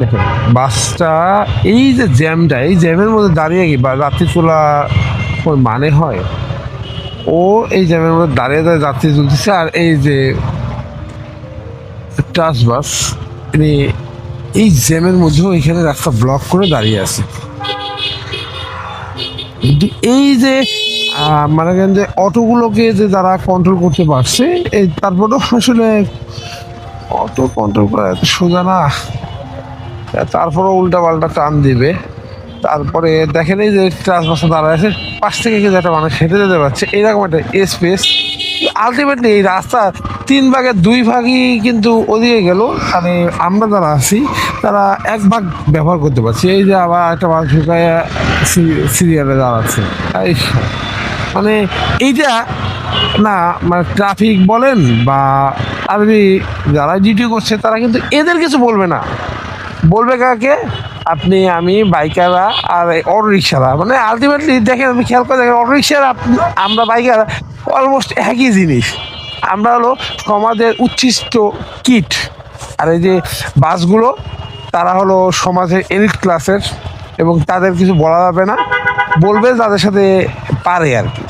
দেখেন, বাসটা এই যে জ্যামটা, এই জ্যামের মধ্যে দাঁড়িয়ে কি বা যাত্রী তোলা কোনো মানে হয়? ও এই জ্যামের মধ্যে দাঁড়িয়ে দাঁড়িয়ে যাত্রী তুলতেছে আর এই যে ট্রাস বাস তিনি এই জ্যামের মধ্যেও এখানে রাস্তা ব্লক করে দাঁড়িয়ে আছে। কিন্তু এই যে মানে যে অটোগুলোকে যে যারা কন্ট্রোল করতে পারছে, এই তারপরেও আসলে অটো কন্ট্রোল করা এত সোজা না। তারপরে উল্টা পাল্টা টান দিবে। তারপরে দেখেন এই যে ট্রাস বাসা দাঁড়ায় আছে, পাশ থেকে কিন্তু একটা মানুষ হেঁটে যেতে পারছে। এরকম একটা স্পেস আলটিমেটলি এই রাস্তা তিন ভাগের দুই ভাগই কিন্তু ওদিকে গেল। মানে আমরা যারা আছি, তারা এক ভাগ ব্যবহার করতে পারছি। এই যে আবার একটা মানুষ ঢুকায় সিরিয়ালে দাঁড়াচ্ছে। মানে এইটা না মানে ট্রাফিক বলেন বা আরবি যারা ডিউটি করছে, তারা কিন্তু এদের কিছু বলবে না। বলবে কাকে? আপনি, আমি, বাইকাররা আর অটো রিক্সারা মানে আলটিমেটলি দেখেন, আমি খেয়াল করে দেখেন অটো রিক্সারা আমরা বাইকার অলমোস্ট একই জিনিস। আমরা হলো সমাজের উচ্ছিষ্ট কিট। আর এই যে বাসগুলো, তারা হলো সমাজের এলিট ক্লাসের এবং তাদের কিছু বলা যাবে না। বলবে যাদের সাথে পারে আর কি।